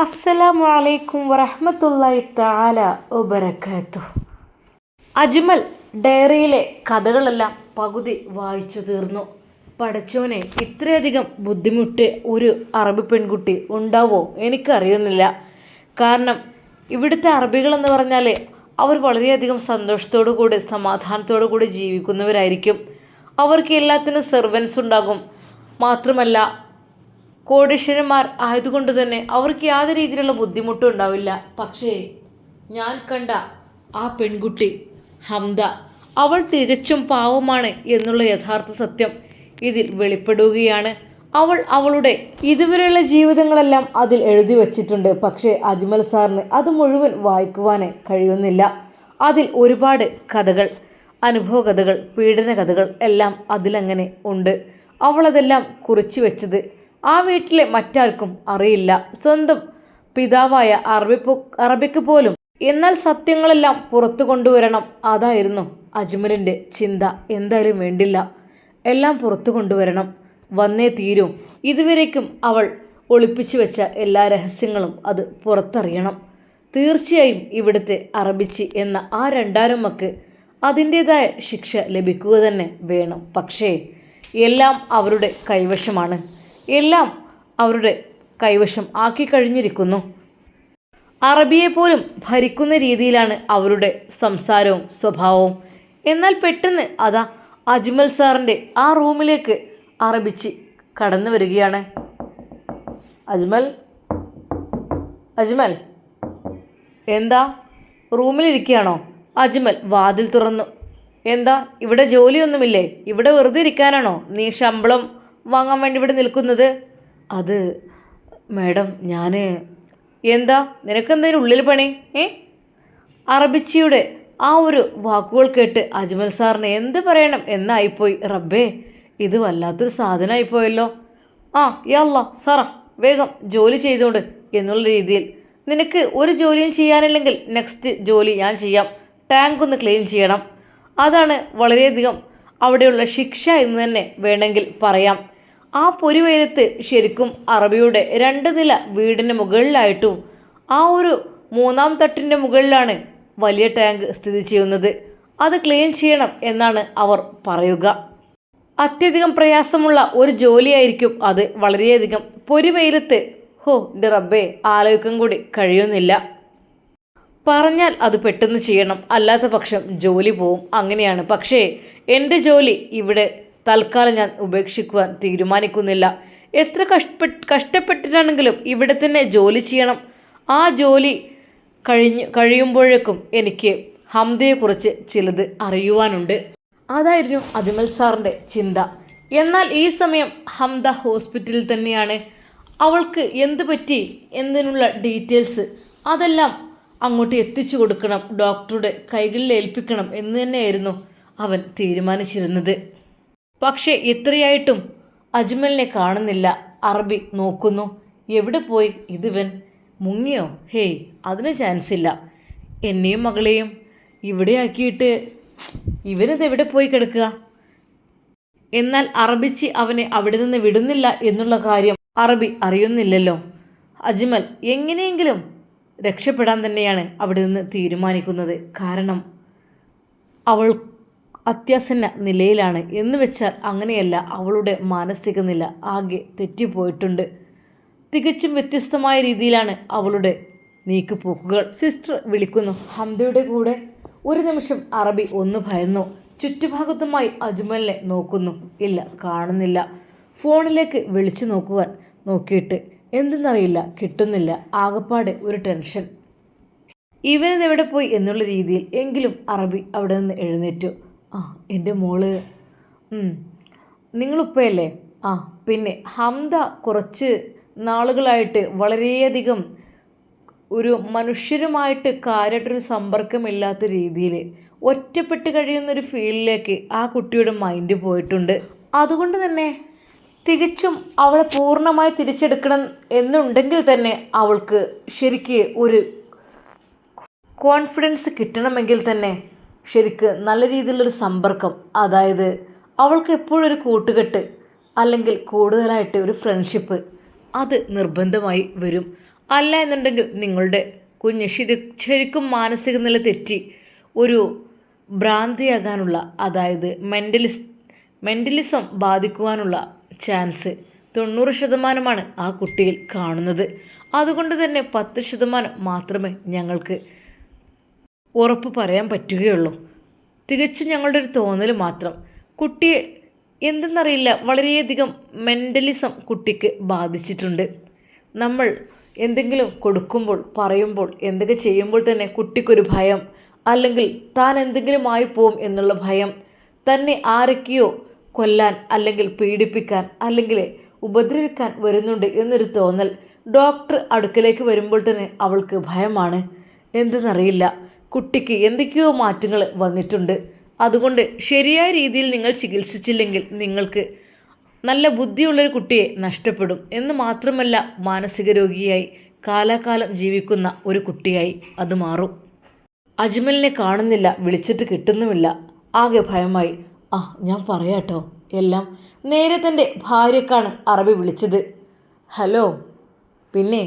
അസ്സലാമു അലൈക്കും വറഹ്മത്തുള്ളാഹി തആല വബറകാതുഹു. അജ്മൽ ഡയറിയിലെ കഥകളെല്ലാം പകുതി വായിച്ചു തീർന്നു. പഠിച്ചോനെ ഇത്രയധികം ബുദ്ധിമുട്ട് ഒരു അറബി പെൺകുട്ടി ഉണ്ടാവോ എനിക്കറിയുന്നില്ല. കാരണം ഇവിടുത്തെ അറബികളെന്ന് പറഞ്ഞാൽ അവർ വളരെയധികം സന്തോഷത്തോടു കൂടി സമാധാനത്തോടു കൂടി ജീവിക്കുന്നവരായിരിക്കും. അവർക്ക് എല്ലാത്തിനും സെർവൻസ് ഉണ്ടാകും. മാത്രമല്ല കോടീശ്വരന്മാർ ആയതുകൊണ്ട് തന്നെ അവർക്ക് യാതൊരു രീതിയിലുള്ള ബുദ്ധിമുട്ടും ഉണ്ടാവില്ല. പക്ഷേ ഞാൻ കണ്ട ആ പെൺകുട്ടി ഹംദ അവൾ തികച്ചും പാവമാണ് എന്നുള്ള യഥാർത്ഥ സത്യം ഇതിൽ വെളിപ്പെടുകയാണ്. അവൾ അവളുടെ ഇതുവരെയുള്ള ജീവിതങ്ങളെല്ലാം അതിൽ എഴുതി വച്ചിട്ടുണ്ട്. പക്ഷേ അജ്മൽ സാറിന് അത് മുഴുവൻ വായിക്കുവാനേ കഴിയുന്നില്ല. അതിൽ ഒരുപാട് കഥകൾ അനുഭവ കഥകൾ പീഡന കഥകൾ എല്ലാം അതിലങ്ങനെ ഉണ്ട്. അവളതെല്ലാം കുറിച്ചു വെച്ചത് ആ വീട്ടിലെ മറ്റാർക്കും അറിയില്ല. സ്വന്തം പിതാവായ അറബിപ്പു അറബിക്ക് പോലും. എന്നാൽ സത്യങ്ങളെല്ലാം പുറത്തു കൊണ്ടുവരണം. അതായിരുന്നു അജ്മലിന്റെ ചിന്ത. എന്തായാലും വേണ്ടില്ല. എല്ലാം പുറത്തു കൊണ്ടുവരണം. വന്നേ തീരും. ഇതുവരേക്കും അവൾ ഒളിപ്പിച്ചു വെച്ച എല്ലാ രഹസ്യങ്ങളും അത് പുറത്തറിയണം. തീർച്ചയായും ഇവിടുത്തെ അറബിച്ചി എന്ന ആ രണ്ടാരമ്മക്ക് അതിന്റേതായ ശിക്ഷ ലഭിക്കുക തന്നെ വേണം. പക്ഷേ എല്ലാം അവരുടെ കൈവശമാണ്. എല്ലാം അവരുടെ കൈവശം ആക്കി കഴിഞ്ഞിരിക്കുന്നു. അറബിയെ പോലും ഭരിക്കുന്ന രീതിയിലാണ് അവരുടെ സംസാരവും സ്വഭാവവും. എന്നാൽ പെട്ടെന്ന് അതാ അജ്മൽ സാറിന്റെ ആ റൂമിലേക്ക് അറബിച്ച് കടന്നു വരികയാണ്. അജ്മൽ? അജ്മൽ? എന്താ? റൂമിലിരിക്കുകയാണോ അജ്മൽ വാതിൽ തുറന്നു. എന്താ? ഇവിടെ ജോലിയൊന്നുമില്ലേ? ഇവിടെ വെറുതെ ഇരിക്കാനാണോ? നീ ശമ്പളം വാങ്ങാൻ വേണ്ടി ഇവിടെ നിൽക്കുന്നത്? അത് മാഡം ഞാൻ എന്താ നിനക്കെന്തതിന് ഉള്ളിൽ പണി? ഏ? അറബിച്ചിയുടെ ആ ഒരു വാക്കുകൾ കേട്ട് അജ്മൽ സാറിന് എന്ത് പറയണം എന്നായിപ്പോയി. റബ്ബേ ഇത് വല്ലാത്തൊരു സാധനമായിപ്പോയല്ലോ. ആ യല്ല സാറ വേഗം ജോലി ചെയ്തുകൊണ്ട് എന്നുള്ള രീതിയിൽ. നിനക്ക് ഒരു ജോലിയും ചെയ്യാനില്ലെങ്കിൽ നെക്സ്റ്റ് ജോലി ഞാൻ ചെയ്യാം. ടാങ്ക് ഒന്ന് ക്ലീൻ ചെയ്യണം. അതാണ് വളരെയധികം അവിടെയുള്ള ശിക്ഷ എന്ന് തന്നെ വേണമെങ്കിൽ പറയാം. ആ പൊരുവേലത്ത് ശരിക്കും അറബിയുടെ രണ്ട് നില വീടിന് മുകളിലായിട്ടും ആ ഒരു മൂന്നാം തട്ടിന്റെ മുകളിലാണ് വലിയ ടാങ്ക് സ്ഥിതി ചെയ്യുന്നത്. അത് ക്ലീൻ ചെയ്യണം എന്നാണ് അവർ പറയുക. അത്യധികം പ്രയാസമുള്ള ഒരു ജോലിയായിരിക്കും അത്. വളരെയധികം പൊരുവെയിലത്ത് ഹോ എന്റെ റബ്ബേ ആലോചിക്കാൻ കൂടി കഴിയുന്നില്ല. പറഞ്ഞാൽ അത് പെട്ടെന്ന് ചെയ്യണം. അല്ലാത്ത പക്ഷം ജോലി പോവും. അങ്ങനെയാണ്. പക്ഷേ എന്റെ ജോലി ഇവിടെ തൽക്കാലം ഞാൻ ഉപേക്ഷിക്കുവാൻ തീരുമാനിക്കുന്നില്ല. എത്ര കഷ്ടപ്പെട്ട് കഷ്ടപ്പെട്ടിട്ടാണെങ്കിലും ഇവിടെ തന്നെ ജോലി ചെയ്യണം. ആ ജോലി കഴിഞ്ഞ് കഴിയുമ്പോഴേക്കും എനിക്ക് ഹംദയെക്കുറിച്ച് ചിലത് അറിയുവാനുണ്ട്. അതായിരുന്നു അതിമൽ സാറിന്റെ ചിന്ത. എന്നാൽ ഈ സമയം ഹംദ ഹോസ്പിറ്റലിൽ തന്നെയാണ്. അവൾക്ക് എന്ത് പറ്റി എന്നതിനുള്ള ഡീറ്റെയിൽസ് അതെല്ലാം അങ്ങോട്ട് എത്തിച്ചു കൊടുക്കണം. ഡോക്ടറുടെ കൈകളിൽ ഏൽപ്പിക്കണം എന്ന് തന്നെയായിരുന്നു അവൻ തീരുമാനിച്ചിരുന്നത്. പക്ഷേ ഇത്രയായിട്ടും അജ്മലിനെ കാണുന്നില്ല. അറബി നോക്കുന്നു. എവിടെ പോയി ഇതിവൻ? മുങ്ങിയോ? ഹേയ് അതിന് ചാൻസ് ഇല്ല. എന്നെയും മകളെയും ഇവിടെ ആക്കിയിട്ട് ഇവനിത് എവിടെ പോയി കിടക്കുക? എന്നാൽ അറബിച്ചി അവനെ അവിടെ നിന്ന് വിടുന്നില്ല എന്നുള്ള കാര്യം അറബി അറിയുന്നില്ലല്ലോ. അജ്മൽ എങ്ങനെയെങ്കിലും രക്ഷപ്പെടാൻ തന്നെയാണ് അവിടെ നിന്ന് തീരുമാനിക്കുന്നത്. കാരണം അവൾ അത്യാസന്ന നിലയിലാണ്. എന്ന് വെച്ചാൽ അങ്ങനെയല്ല അവളുടെ മാനസിക നില ആകെ തെറ്റിപ്പോയിട്ടുണ്ട്. തികച്ചും വ്യത്യസ്തമായ രീതിയിലാണ് അവളുടെ നീക്കുപോക്കുകൾ. സിസ്റ്റർ വിളിക്കുന്നു. ഹംദയുടെ കൂടെ ഒരു നിമിഷം അറബി ഒന്ന് ഭയന്നു. ചുറ്റുഭാഗത്തുമായി അജ്മലിനെ നോക്കുന്നു. ഇല്ല കാണുന്നില്ല. ഫോണിലേക്ക് വിളിച്ചു നോക്കുവാൻ നോക്കിയിട്ട് എന്തെന്നറിയില്ല കിട്ടുന്നില്ല. ആകപ്പാടെ ഒരു ടെൻഷൻ. ഇവനിതെവിടെ പോയി എന്നുള്ള രീതിയിൽ എങ്കിലും അറബി അവിടെ നിന്ന് എഴുന്നേറ്റു. ആ എന്റെ മോൾ നിങ്ങളുപ്പയല്ലേ? ആ പിന്നെ ഹംദ കുറച്ച് നാളുകളായിട്ട് വളരെയധികം ഒരു മനുഷ്യരുമായിട്ട് കാര്യമായിട്ടൊരു സമ്പർക്കമില്ലാത്ത രീതിയിൽ ഒറ്റപ്പെട്ട് കഴിയുന്നൊരു ഫീലിലേക്ക് ആ കുട്ടിയുടെ മൈൻഡ് പോയിട്ടുണ്ട്. അതുകൊണ്ട് തന്നെ തികച്ചും അവളെ പൂർണമായി തിരിച്ചെടുക്കണം എന്നുണ്ടെങ്കിൽ തന്നെ അവൾക്ക് ശരിക്ക് ഒരു കോൺഫിഡൻസ് കിട്ടണമെങ്കിൽ തന്നെ ശരിക്ക് നല്ല രീതിയിലുള്ളൊരു സമ്പർക്കം അതായത് അവൾക്ക് എപ്പോഴും ഒരു കൂട്ടുകെട്ട് അല്ലെങ്കിൽ കൂടുതലായിട്ട് ഒരു ഫ്രണ്ട്ഷിപ്പ് അത് നിർബന്ധമായി വരും. അല്ല എന്നുണ്ടെങ്കിൽ നിങ്ങളുടെ കുഞ്ഞ് ശരി ശരിക്കും മാനസിക നില തെറ്റി ഒരു ഭ്രാന്തിയാകാനുള്ള അതായത് മെന്റലിസ് മെന്റലിസം ബാധിക്കുവാനുള്ള ചാൻസ് തൊണ്ണൂറ് ശതമാനമാണ് ആ കുട്ടിയിൽ കാണുന്നത്. അതുകൊണ്ട് തന്നെ പത്ത് ശതമാനം മാത്രമേ ഞങ്ങൾക്ക് ഉറപ്പ് പറയാൻ പറ്റുകയുള്ളൂ. തികച്ചും ഞങ്ങളുടെ ഒരു തോന്നൽ മാത്രം. കുട്ടിയെ എന്തെന്നറിയില്ല വളരെയധികം മെന്റലിസം കുട്ടിക്ക് ബാധിച്ചിട്ടുണ്ട്. നമ്മൾ എന്തെങ്കിലും കൊടുക്കുമ്പോൾ പറയുമ്പോൾ എന്തൊക്കെ ചെയ്യുമ്പോൾ തന്നെ കുട്ടിക്കൊരു ഭയം അല്ലെങ്കിൽ താൻ എന്തെങ്കിലും ആയിപ്പോവും എന്നുള്ള ഭയം തന്നെ ആരൊക്കെയോ കൊല്ലാൻ അല്ലെങ്കിൽ പീഡിപ്പിക്കാൻ അല്ലെങ്കിൽ ഉപദ്രവിക്കാൻ വരുന്നുണ്ട് എന്നൊരു തോന്നൽ ഡോക്ടർ അടുക്കലേക്ക് വരുമ്പോൾ തന്നെ അവൾക്ക് ഭയമാണ്. എന്തെന്നറിയില്ല. കുട്ടിക്ക് എന്തൊക്കെയോ മാറ്റങ്ങൾ വന്നിട്ടുണ്ട്. അതുകൊണ്ട് ശരിയായ രീതിയിൽ നിങ്ങൾ ചികിത്സിച്ചില്ലെങ്കിൽ നിങ്ങൾക്ക് നല്ല ബുദ്ധിയുള്ളൊരു കുട്ടിയെ നഷ്ടപ്പെടും എന്ന് മാത്രമല്ല മാനസിക രോഗിയായി കാലാകാലം ജീവിക്കുന്ന ഒരു കുട്ടിയായി അത് മാറും. അജ്മലിനെ കാണുന്നില്ല വിളിച്ചിട്ട് കിട്ടുന്നുമില്ല. ആകെ ഭയമായി ആ ഞാൻ പറയാട്ടോ എല്ലാം നേരെ തന്റെ ഭാര്യക്കാണ് അറബി വിളിച്ചത്. ഹലോ പിന്നെ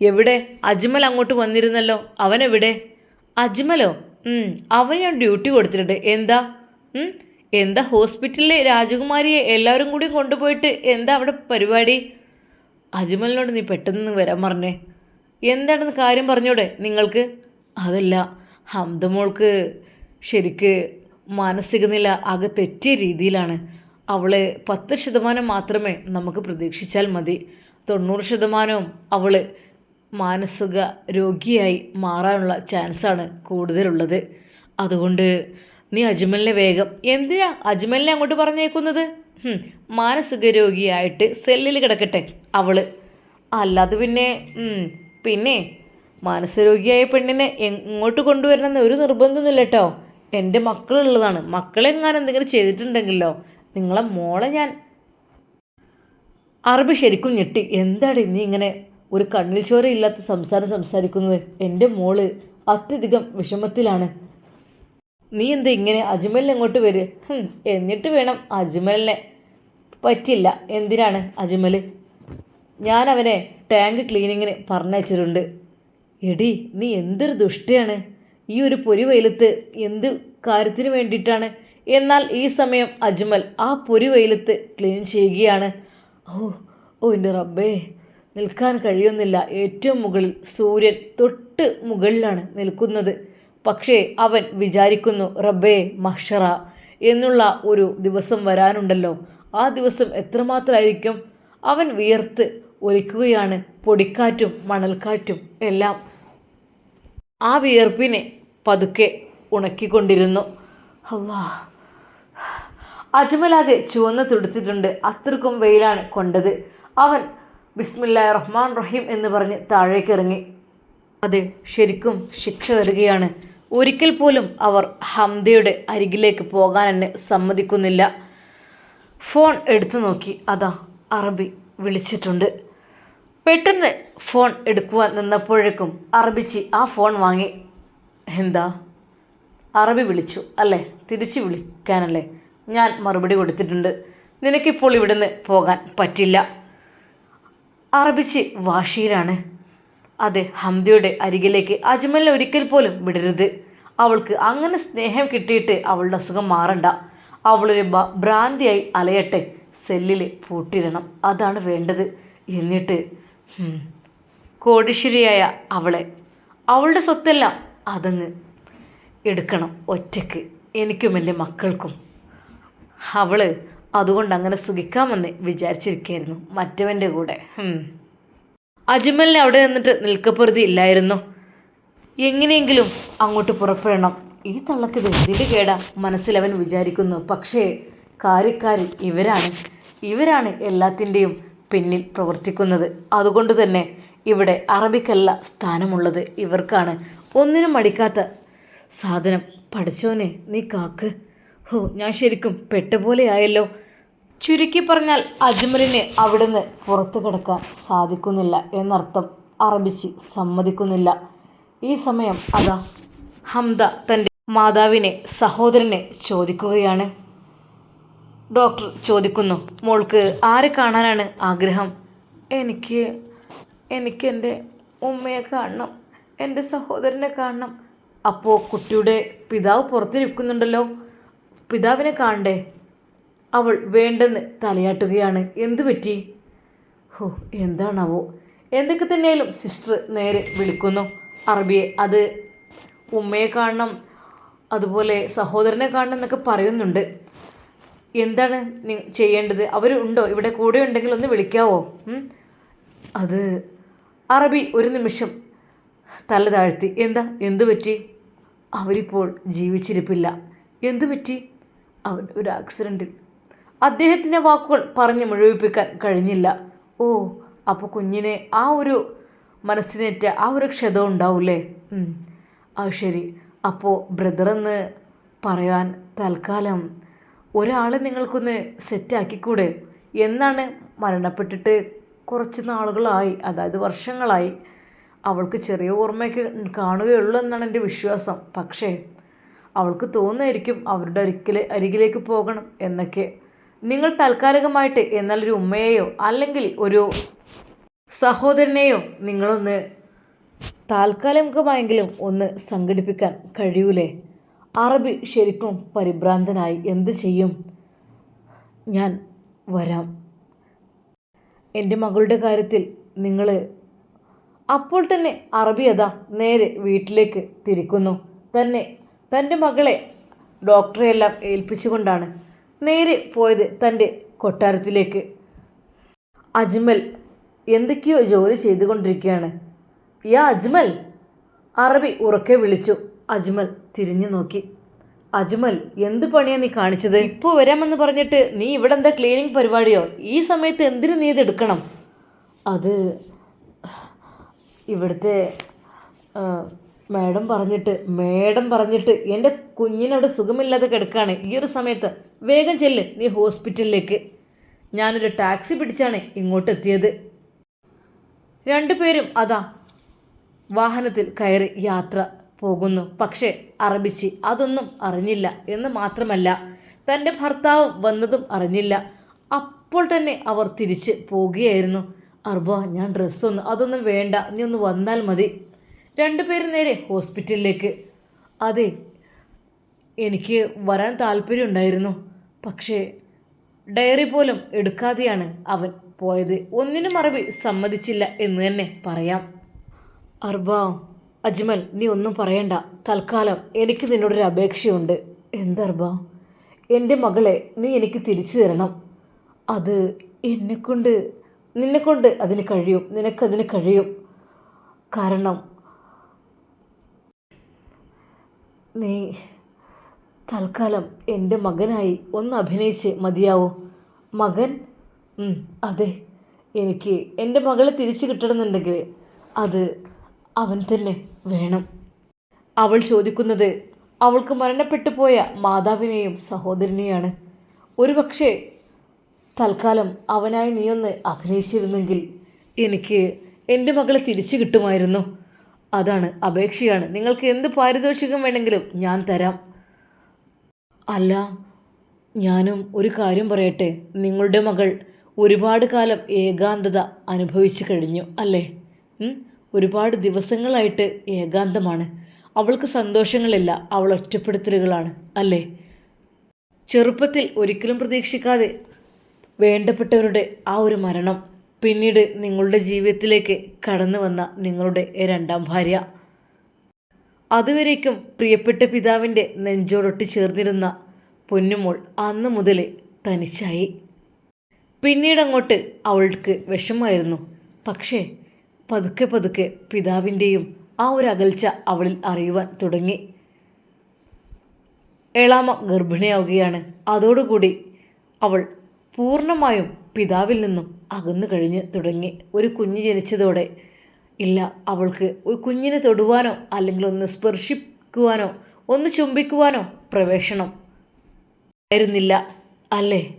എവിടെ? അജ്മൽ അങ്ങോട്ട് വന്നിരുന്നല്ലോ അവനെവിടെ? അജ്മലോ? അവൻ ഞാൻ ഡ്യൂട്ടി കൊടുത്തിട്ടുണ്ട്. എന്താ? എന്താ ഹോസ്പിറ്റലിലെ രാജകുമാരിയെ എല്ലാവരും കൂടി കൊണ്ടുപോയിട്ട് എന്താ അവിടെ പരിപാടി? അജ്മലിനോട് നീ പെട്ടെന്ന് വരാൻ പറഞ്ഞേ. എന്താണെന്ന് കാര്യം പറഞ്ഞൂടെ നിങ്ങൾക്ക്? അതല്ല ഹംദമോൾക്ക് ശരിക്ക് മാനസിക നില ആകെ തെറ്റിയ രീതിയിലാണ്. അവളെ പത്ത് ശതമാനം മാത്രമേ നമുക്ക് പ്രതീക്ഷിച്ചാൽ മതി. തൊണ്ണൂറ് ശതമാനവും അവൾ മാനസിക രോഗിയായി മാറാനുള്ള ചാൻസാണ് കൂടുതലുള്ളത്. അതുകൊണ്ട് നീ അജ്മലിനെ വേഗം എന്തിനാ അജ്മലിനെ അങ്ങോട്ട് പറഞ്ഞേക്കുന്നത്? മാനസിക രോഗിയായിട്ട് സെല്ലിൽ കിടക്കട്ടെ അവൾ. അല്ലാതെ പിന്നെ പിന്നെ മാനസരോഗിയായ പെണ്ണിനെ എങ്ങോട്ട് കൊണ്ടുവരണമെന്ന് ഒരു നിർബന്ധമൊന്നുമില്ല കേട്ടോ എന്റെ മക്കളുള്ളതാണ്. മക്കളെങ്ങാനും എന്തെങ്കിലും ചെയ്തിട്ടുണ്ടെങ്കിലോ? നിങ്ങളെ മോളെ ഞാൻ അറബി ശരിക്കും ഞെട്ടി. എന്താണ് നീ ഇങ്ങനെ ഒരു കണ്ണിൽ ചോരയില്ലാത്ത സംസാരം സംസാരിക്കുന്നത് എന്റെ മോൾ അത്യധികം വിഷമത്തിലാണ്. നീ എന്താ ഇങ്ങനെ അജ്മലിനെ അങ്ങോട്ട് വരിക എന്നിട്ട് വേണം അജ്മലിനെ പറ്റില്ല. എന്തിനാണ് അജ്മൽ ഞാൻ അവനെ ടാങ്ക് ക്ലീനിങ്ങിന് പറഞ്ഞയച്ചിട്ടുണ്ട്. എടി നീ എന്തൊരു ദുഷ്ടയാണ്? ഈ ഒരു പൊരി വെയിലത്ത് എന്ത് കാര്യത്തിന് വേണ്ടിയിട്ടാണ്? എന്നാൽ ഈ സമയം അജ്മൽ ആ പൊരി വെയിലത്ത് ക്ലീൻ ചെയ്യുകയാണ്. ഓ ഓ എന്റെ റബ്ബേ. നിൽക്കാൻ കഴിയുന്നില്ല. ഏറ്റവും മുകളിൽ സൂര്യൻ തൊട്ട് മുകളിലാണ് നിൽക്കുന്നത്. പക്ഷേ അവൻ വിചാരിക്കുന്നു റബ്ബേ മഷറ എന്നുള്ള ഒരു ദിവസം വരാനുണ്ടല്ലോ. ആ ദിവസം എത്രമാത്രമായിരിക്കും? അവൻ വിയർത്ത് ഒലിക്കുകയാണ്. പൊടിക്കാറ്റും മണൽക്കാറ്റും എല്ലാം ആ വിയർപ്പിനെ പതുക്കെ ഉണക്കിക്കൊണ്ടിരുന്നു. അല്ലാ അജ്മലാകെ ചുവന്ന് തുടുത്തിട്ടുണ്ട്. അത്രക്കും വെയിലാണ് കൊണ്ടത്. അവൻ ബിസ്മില്ലാ റഹ്മാൻ റഹീം എന്ന് പറഞ്ഞ് താഴേക്ക് ഇറങ്ങി. അത് ശരിക്കും ശിക്ഷ തരികയാണ്. ഒരിക്കൽ പോലും അവർ ഹംദയുടെ അരികിലേക്ക് പോകാൻ എന്നെ സമ്മതിക്കുന്നില്ല. ഫോൺ എടുത്തു നോക്കി. അതാ അറബി വിളിച്ചിട്ടുണ്ട്. പെട്ടെന്ന് ഫോൺ എടുക്കുവാൻ നിന്നപ്പോഴേക്കും അറബിച്ചി ആ ഫോൺ വാങ്ങി. എന്താ? അറബി വിളിച്ചു. അല്ലേ? തിരിച്ചു വിളിക്കാനല്ലേ? ഞാൻ മറുപടി കൊടുത്തിട്ടുണ്ട്. നിനക്കിപ്പോൾ ഇവിടുന്ന് പോകാൻ പറ്റില്ല. അറബിച്ച് വാശിയിലാണ്. അതെ ഹംദയുടെ അരികിലേക്ക് അജ്മലിനെ ഒരിക്കൽ പോലും വിടരുത്. അവൾക്ക് അങ്ങനെ സ്നേഹം കിട്ടിയിട്ട് അവളുടെ അസുഖം മാറണ്ട. അവളൊരു ഭ്രാന്തിയായി അലയട്ടെ സെല്ലിൽ പൂട്ടിയിടണം. അതാണ് വേണ്ടത്. എന്നിട്ട് കോടിശ്ശേരിയായ അവളെ അവളുടെ സ്വത്തെല്ലാം അതങ്ങ് എടുക്കണം ഒറ്റയ്ക്ക്. എനിക്കും എന്റെ മക്കൾക്കും. അവൾ അതുകൊണ്ട് അങ്ങനെ സുഖിക്കാമെന്ന് വിചാരിച്ചിരിക്കുകയായിരുന്നു മറ്റവന്റെ കൂടെ. അജ്മലിന് അവിടെ നിന്നിട്ട് നിൽക്കപ്പുറതി ഇല്ലായിരുന്നു. എങ്ങനെയെങ്കിലും അങ്ങോട്ട് പുറപ്പെടണം. ഈ തള്ളക്ക് എന്തിന്റെ കേടാ? മനസ്സിലവൻ വിചാരിക്കുന്നു. പക്ഷേ കാര്യക്കാർ ഇവരാണ്. ഇവരാണ് എല്ലാത്തിന്റെയും പിന്നിൽ പ്രവർത്തിക്കുന്നത്. അതുകൊണ്ട് തന്നെ ഇവിടെ അറബിക്കല്ല സ്ഥാനമുള്ളത് ഇവർക്കാണ്. ഒന്നിനും മടിക്കാത്ത സാധനം. പഠിച്ചോനെ നീ കാക്ക്. ഹോ ഞാൻ ശരിക്കും പെട്ട പോലെ ആയല്ലോ ചുരുക്കി പറഞ്ഞാൽ അജ്മലിന് അവിടുന്ന് പുറത്തു കിടക്കാൻ സാധിക്കുന്നില്ല എന്നർത്ഥം അറബിച്ച് സമ്മതിക്കുന്നില്ല. ഈ സമയം അതാ ഹംദ തന്റെ മാതാവിനെ സഹോദരനെ ചോദിക്കുകയാണ്. ഡോക്ടർ ചോദിക്കുന്നു മോൾക്ക് ആരെ കാണാനാണ് ആഗ്രഹം? എനിക്ക് എനിക്ക് എന്റെ ഉമ്മയെ കാണണം എന്റെ സഹോദരനെ കാണണം. അപ്പോൾ കുട്ടിയുടെ പിതാവ് പുറത്തിരിക്കുന്നുണ്ടല്ലോ പിതാവിനെ കാണണ്ടേ? അവൾ വേണ്ടെന്ന് തലയാട്ടുകയാണ്. എന്തു പറ്റി? ഹോ എന്താണാവോ? എന്തൊക്കെ തന്നെയാലും സിസ്റ്റർ നേരെ വിളിക്കുന്നു. അറബിയെ അത് ഉമ്മയെ കാണണം അതുപോലെ സഹോദരനെ കാണണം എന്നൊക്കെ പറയുന്നുണ്ട്. എന്താണ് ചെയ്യേണ്ടത്? അവരുണ്ടോ ഇവിടെ കൂടെ ഉണ്ടെങ്കിൽ ഒന്ന് വിളിക്കാവോ? അത് അറബി ഒരു നിമിഷം തല താഴ്ത്തി. എന്താ? എന്തു പറ്റി? അവരിപ്പോൾ ജീവിച്ചിരിപ്പില്ല. എന്തു പറ്റി? അവൻ ഒരു ആക്സിഡന്റിൽ അദ്ദേഹത്തിന്റെ വാക്കുകൾ പറഞ്ഞ് മുഴുവിപ്പിക്കാൻ കഴിഞ്ഞില്ല. ഓ അപ്പോൾ കുഞ്ഞിനെ ആ ഒരു മനസ്സിനേറ്റ ആ ഒരു ക്ഷതം ഉണ്ടാവില്ലേ? ആ ശരി. അപ്പോൾ ബ്രദറെന്ന് പറയാൻ തൽക്കാലം ഒരാളെ നിങ്ങൾക്കൊന്ന് സെറ്റാക്കിക്കൂടെ എന്നാണ് മരണപ്പെട്ടിട്ട് കുറച്ച് നാളുകളായി അതായത് വർഷങ്ങളായി അവൾക്ക് ചെറിയ ഓർമ്മയൊക്കെ കാണുകയുള്ളൂ എന്നാണ് എന്റെ വിശ്വാസം. പക്ഷേ അവൾക്ക് തോന്നുമായിരിക്കും അവരുടെ അരിക്കലെ അരികിലേക്ക് പോകണം എന്നൊക്കെ. നിങ്ങൾ താൽക്കാലികമായിട്ട് എന്നാൽ ഒരു ഉമ്മയെയോ അല്ലെങ്കിൽ ഒരു സഹോദരനെയോ നിങ്ങളൊന്ന് താൽക്കാലികമായെങ്കിലും ഒന്ന് സംഘടിപ്പിക്കാൻ കഴിയൂലേ? അറബി ശരിക്കും പരിഭ്രാന്തനായി. എന്ത് ചെയ്യും? ഞാൻ വരാം. എന്റെ മകളുടെ കാര്യത്തിൽ നിങ്ങൾ അപ്പോൾ തന്നെ അറബി അതാ നേരെ വീട്ടിലേക്ക് തിരിക്കുന്നു. തന്നെ തന്റെ മകളെ ഡോക്ടറെയെല്ലാം ഏൽപ്പിച്ചുകൊണ്ടാണ് നേരെ പോയത് തന്റെ കൊട്ടാരത്തിലേക്ക്. അജ്മൽ എന്തൊക്കെയോ ജോലി ചെയ്തുകൊണ്ടിരിക്കുകയാണ്. യാ അജ്മൽ? അറബി ഉറക്കെ വിളിച്ചു. അജ്മൽ തിരിഞ്ഞു നോക്കി. അജ്മൽ എന്ത് പണിയാ നീ കാണിച്ചത്? ഇപ്പോൾ വരാമെന്ന് പറഞ്ഞിട്ട് നീ ഇവിടെ എന്താ ക്ലീനിങ് പരിപാടിയോ? ഈ സമയത്ത് എന്തിനു നീ ഇത് എടുക്കണം? അത് ഇവിടുത്തെ മാഡം പറഞ്ഞിട്ട് മാഡം പറഞ്ഞിട്ട് എന്റെ കുഞ്ഞിനോട് സുഖമില്ലാതെ കിടക്കുകയാണ് ഈ ഒരു സമയത്ത് വേഗം ചെല്ല് നീ ഹോസ്പിറ്റലിലേക്ക്. ഞാനൊരു ടാക്സി പിടിച്ചാണ് ഇങ്ങോട്ട് എത്തിയത്. രണ്ടുപേരും അതാ വാഹനത്തിൽ കയറി യാത്ര പോകുന്നു. പക്ഷേ അറബിച്ചി അതൊന്നും അറിഞ്ഞില്ല എന്ന് മാത്രമല്ല തന്റെ ഭർത്താവ് വന്നതും അറിഞ്ഞില്ല. അപ്പോൾ തന്നെ അവർ തിരിച്ച് പോകുകയായിരുന്നു. അർബ ഞാൻ ഡ്രസ്സൊന്നും അതൊന്നും വേണ്ട നീ ഒന്ന് വന്നാൽ മതി. രണ്ടുപേരും നേരെ ഹോസ്പിറ്റലിലേക്ക്. അതെ എനിക്ക് വരാൻ താല്പര്യമുണ്ടായിരുന്നു. പക്ഷേ ഡയറി പോലും എടുക്കാതെയാണ് അവൻ പോയത്. ഒന്നിനും അറബി സമ്മതിച്ചില്ല എന്ന് തന്നെ പറയാം. അർബ അജ്മൽ നീ ഒന്നും പറയണ്ട. തൽക്കാലം എനിക്ക് നിന്നോടൊരു അപേക്ഷയുണ്ട്. എന്തർബ എന്റെ മകളെ നീ എനിക്ക് തിരിച്ചു തരണം. അത് എന്നെക്കൊണ്ട് നിന്നെക്കൊണ്ട് അതിന് കഴിയും. നിനക്കതിന് കഴിയും. കാരണം നീ തൽക്കാലം എന്റെ മകനായി ഒന്ന് അഭിനയിച്ച് മതിയാവോ. മകൻ? അതെ. എനിക്ക് എന്റെ മകളെ തിരിച്ചു കിട്ടണമെന്നുണ്ടെങ്കിൽ അത് അവൻ തന്നെ വേണം. അവൾ ചോദിക്കുന്നത് അവൾക്ക് മരണപ്പെട്ടു പോയ മാതാവിനെയും സഹോദരനെയാണ്. ഒരുപക്ഷെ തൽക്കാലം അവനായി നീയൊന്ന് അഭിനയിച്ചിരുന്നെങ്കിൽ എനിക്ക് എന്റെ മകളെ തിരിച്ചു കിട്ടുമായിരുന്നു. അതാണ് അപേക്ഷയാണ്. നിങ്ങൾക്ക് എന്ത് പാരിതോഷികം വേണമെങ്കിലും ഞാൻ തരാം. അല്ല ഞാനും ഒരു കാര്യം പറയട്ടെ. നിങ്ങളുടെ മകൾ ഒരുപാട് കാലം ഏകാന്തത അനുഭവിച്ചു കഴിഞ്ഞു അല്ലേ? ഒരുപാട് ദിവസങ്ങളായിട്ട് ഏകാന്തമാണ്. അവൾക്ക് സന്തോഷങ്ങളില്ല അവൾ ഒറ്റപ്പെടുത്തലുകളാണ് അല്ലേ? ചെറുപ്പത്തിൽ ഒരിക്കലും പ്രതീക്ഷിക്കാതെ വേണ്ടപ്പെട്ടവരുടെ ആ ഒരു മരണം പിന്നീട് നിങ്ങളുടെ ജീവിതത്തിലേക്ക് കടന്നു വന്ന നിങ്ങളുടെ രണ്ടാം ഭാര്യ. അതുവരേക്കും പ്രിയപ്പെട്ട പിതാവിന്റെ നെഞ്ചോടൊട്ടി ചേർന്നിരുന്ന പൊന്നുമോൾ അന്ന് മുതൽ തനിച്ചായി. പിന്നീട് അങ്ങോട്ട് അവൾക്ക് വിഷമായിരുന്നു പക്ഷേ പതുക്കെ പതുക്കെ പിതാവിന്റെയും ആ ഒരു അകൽച്ച അവളിൽ അറിയുവാൻ തുടങ്ങി. ഏളാമ ഗർഭിണിയാവുകയാണ്. അതോടുകൂടി അവൾ പൂർണമായും പിതാവിൽ നിന്നും അകന്നു കഴിഞ്ഞ് തുടങ്ങി. ഒരു കുഞ്ഞ് ജനിച്ചതോടെ ഇല്ല അവൾക്ക് ഒരു കുഞ്ഞിനെ തൊടുവാനോ അല്ലെങ്കിൽ ഒന്ന് സ്പർശിക്കുവാനോ ഒന്ന് ചുംബിക്കുവാനോ പ്രവേശനം ആയിരുന്നില്ല. അല്ലേ?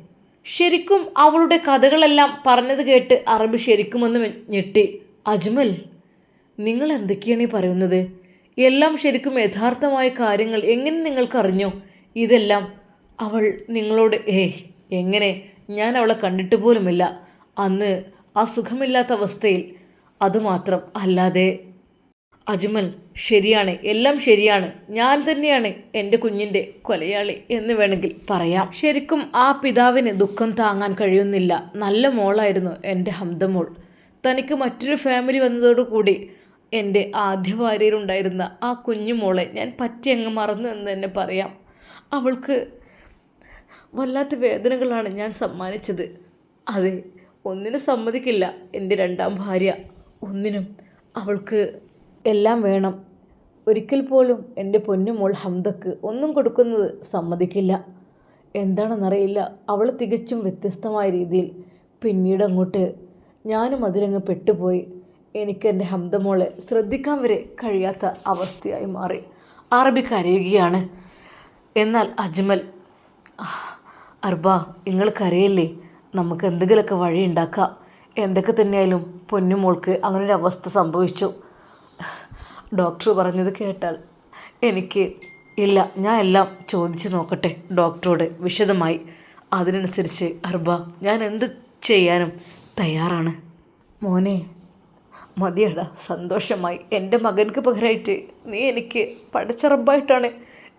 ശരിക്കും അവളുടെ കഥകളെല്ലാം പറഞ്ഞത് കേട്ട് അറബി ശരിക്കുമെന്ന് ഞെട്ടി. അജ്മൽ നിങ്ങൾ എന്തൊക്കെയാണ് ഈ പറയുന്നത്? എല്ലാം ശരിക്കും യഥാർത്ഥമായ കാര്യങ്ങൾ എങ്ങനെ നിങ്ങൾക്കറിഞ്ഞോ? ഇതെല്ലാം അവൾ നിങ്ങളോട് ഏയ് എങ്ങനെ ഞാൻ അവളെ കണ്ടിട്ട് പോലുമില്ല. അന്ന് ആ സുഖമില്ലാത്ത അവസ്ഥയിൽ അതുമാത്രം അല്ലാതെ അജ്മൽ ശരിയാണ് എല്ലാം ശരിയാണ് ഞാൻ തന്നെയാണ് എന്റെ കുഞ്ഞിന്റെ കൊലയാളി എന്ന് വേണമെങ്കിൽ പറയാം. ശരിക്കും ആ പിതാവിന് ദുഃഖം താങ്ങാൻ കഴിയുന്നില്ല. നല്ല മോളായിരുന്നു എന്റെ ഹംദമോൾ. തനിക്ക് മറ്റൊരു ഫാമിലി വന്നതോടുകൂടി എന്റെ ആദ്യ ഭാര്യയിലുണ്ടായിരുന്ന ആ കുഞ്ഞു മോളെ ഞാൻ പറ്റി അങ്ങ് മറന്നു എന്ന് തന്നെ പറയാം. അവൾക്ക് വല്ലാത്ത വേദനകളാണ് ഞാൻ സമ്മാനിച്ചത്. അതെ ഒന്നിനും സമ്മതിക്കില്ല എന്റെ രണ്ടാം ഭാര്യ. ഒന്നിനും അവൾക്ക് എല്ലാം വേണം. ഒരിക്കൽ പോലും എന്റെ പൊന്നുമോൾ ഹംദക്ക് ഒന്നും കൊടുക്കുന്നത് സമ്മതിക്കില്ല. എന്താണെന്നറിയില്ല അവൾ തികച്ചും വ്യത്യസ്തമായ രീതിയിൽ പിന്നീട് അങ്ങോട്ട് ഞാനും അതിലങ്ങ് പെട്ടുപോയി. എനിക്ക് എന്റെ ഹംദമോളെ ശ്രദ്ധിക്കാൻ വരെ കഴിയാത്ത അവസ്ഥയായി മാറി. അറബി കരയുകയാണ് എന്നാൽ അജ്മൽ അർബ നിങ്ങൾ കരയല്ലേ നമുക്ക് എന്തെങ്കിലുമൊക്കെ വഴി ഉണ്ടാക്കാം. എന്തൊക്കെ തന്നെയായാലും പൊന്നുമോൾക്ക് അങ്ങനൊരു അവസ്ഥ സംഭവിച്ചു. ഡോക്ടർ പറഞ്ഞത് കേട്ടാൽ എനിക്ക് ഇല്ല ഞാൻ എല്ലാം ചോദിച്ചു നോക്കട്ടെ ഡോക്ടറോട് വിശദമായി. അതിനനുസരിച്ച് അർബ ഞാൻ എന്ത് ചെയ്യാനും തയ്യാറാണ്. മോനെ മതിയടാ സന്തോഷമായി. എന്റെ മകൻക്ക് പകരമായിട്ട് നീ എനിക്ക് പഠിച്ചറബായിട്ടാണ്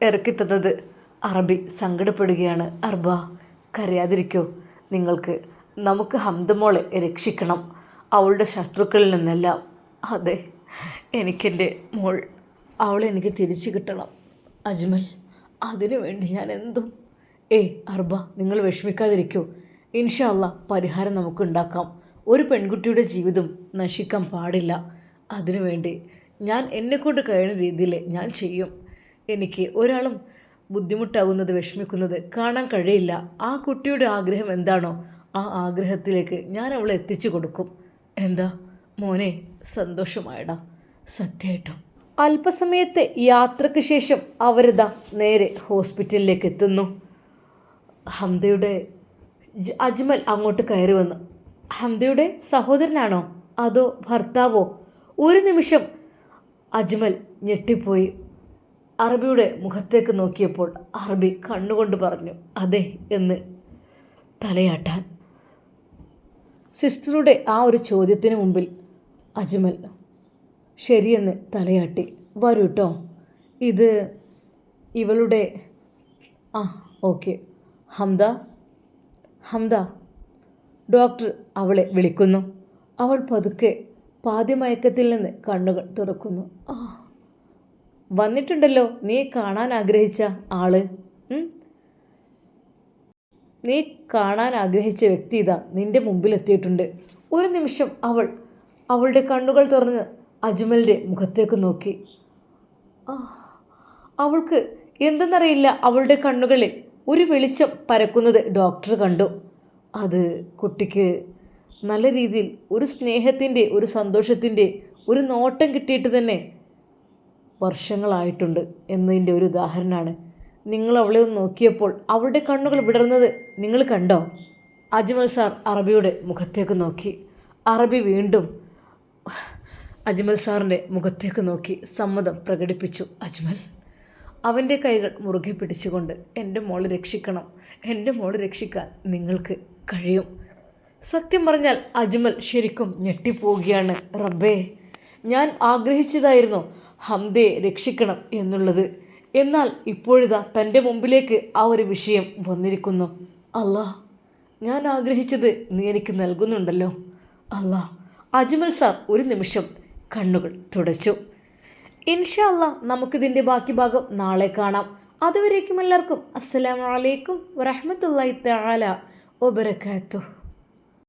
ഇറക്കി തന്നത്. അറബി സങ്കടപ്പെടുകയാണ്. അർബ കരയാതിരിക്കോ. നിങ്ങൾക്ക് നമുക്ക് ഹംദമോളെ രക്ഷിക്കണം. അവളുടെ ശത്രുക്കളിൽ നിന്നെല്ലാം. അതെ എനിക്കെന്റെ മോൾ. അവളെ എനിക്ക് തിരിച്ചു കിട്ടണം. അജ്മൽ അതിനു വേണ്ടി ഞാൻ എന്തും. ഏയ് അർബ നിങ്ങൾ വിഷമിക്കാതിരിക്കൂ. ഇൻഷല്ല പരിഹാരം നമുക്ക് ഉണ്ടാക്കാം. ഒരു പെൺകുട്ടിയുടെ ജീവിതം നശിക്കാൻ പാടില്ല. അതിനുവേണ്ടി ഞാൻ എന്നെക്കൊണ്ട് കഴിയുന്ന രീതിയിൽ ഞാൻ ചെയ്യും. എനിക്ക് ഒരാളും ബുദ്ധിമുട്ടാകുന്നത് വിഷമിക്കുന്നത് കാണാൻ കഴിയില്ല. ആ കുട്ടിയുടെ ആഗ്രഹം എന്താണോ ആ ആഗ്രഹത്തിലേക്ക് ഞാൻ അവളെ എത്തിച്ചു കൊടുക്കും. എന്താ? മോനെ സന്തോഷമായടാ. സത്യമായിട്ടോ അല്പസമയത്തെ യാത്രയ്ക്ക് ശേഷം അവരിതാ നേരെ ഹോസ്പിറ്റലിലേക്ക് എത്തുന്നു. ഹംദയുടെ അജ്മൽ അങ്ങോട്ട് കയറി വന്നു. ഹംദയുടെ സഹോദരനാണോ? അതോ ഭർത്താവോ? ഒരു നിമിഷം അജ്മൽ ഞെട്ടിപ്പോയി. അറബിയുടെ മുഖത്തേക്ക് നോക്കിയപ്പോൾ അറബി കണ്ണുകൊണ്ട് പറഞ്ഞു അതെ എന്ന് തലയാട്ടാൻ. സിസ്റ്ററുടെ ആ ഒരു ചോദ്യത്തിന് മുമ്പിൽ അജ്മൽ ശരിയെന്ന് തലയാട്ടി വരൂ കേട്ടോ ഇത് ഇവളുടെ ആ ഓക്കെ ഹംദ ഹംദ ഡോക്ടർ അവളെ വിളിക്കുന്നു അവൾ പതുക്കെ പാതിമയക്കത്തിൽ നിന്ന് കണ്ണുകൾ തുറക്കുന്നു ആ വന്നിട്ടുണ്ടല്ലോ. നീ കാണാൻ ആഗ്രഹിച്ച ആൾ. നീ കാണാൻ ആഗ്രഹിച്ച വ്യക്തി ഇതാ. നിന്റെ മുമ്പിൽ എത്തിയിട്ടുണ്ട്. ഒരു നിമിഷം അവൾ അവളുടെ കണ്ണുകൾ തുറന്ന് അജ്മലിന്റെ മുഖത്തേക്ക് നോക്കി. അവൾക്ക് എന്തെന്നറിയില്ല. അവളുടെ കണ്ണുകളിൽ ഒരു വെളിച്ചം പരക്കുന്നത് ഡോക്ടർ കണ്ടു. അത് കുട്ടിക്ക് നല്ല രീതിയിൽ ഒരു സ്നേഹത്തിന്റെ ഒരു സന്തോഷത്തിന്റെ ഒരു നോട്ടം കിട്ടിയിട്ട് തന്നെ വർഷങ്ങളായിട്ടുണ്ട് എന്നതിന്റെ ഒരു ഉദാഹരണമാണ്. നിങ്ങൾ അവളെ ഒന്ന് നോക്കിയപ്പോൾ അവളുടെ കണ്ണുകൾ വിടർന്നത് നിങ്ങൾ കണ്ടോ? അജ്മൽ സാർ അറബിയുടെ മുഖത്തേക്ക് നോക്കി. അറബി വീണ്ടും അജ്മൽ സാറിന്റെ മുഖത്തേക്ക് നോക്കി സമ്മതം പ്രകടിപ്പിച്ചു. അജ്മൽ അവന്റെ കൈകൾ മുറുകെ പിടിച്ചുകൊണ്ട് എന്റെ മോൾ രക്ഷിക്കണം എന്റെ മോൾ രക്ഷിക്കാൻ നിങ്ങൾക്ക് കഴിയും. സത്യം പറഞ്ഞാൽ അജ്മൽ ശരിക്കും ഞെട്ടിപ്പോവുകയാണ്. റബ്ബേ ഞാൻ ആഗ്രഹിച്ചതായിരുന്നു ഹംദയെ രക്ഷിക്കണം എന്നുള്ളത്. എന്നാൽ ഇപ്പോഴിതാ തന്റെ മുമ്പിലേക്ക് ആ ഒരു വിഷയം വന്നിരിക്കുന്നു. അല്ലാ ഞാൻ ആഗ്രഹിച്ചത് നീ എനിക്ക് നൽകുന്നുണ്ടല്ലോ. അല്ലാ അജ്മൽ സാർ ഒരു നിമിഷം കണ്ണുകൾ തുടച്ചു. ഇൻഷാ അല്ലാ നമുക്കിതിന്റെ ബാക്കി ഭാഗം നാളെ കാണാം. അതുവരേക്കും എല്ലാവർക്കും അസ്സലാമലൈക്കും വറഹമത്തല്ലാ തആല വബറകാതുഹു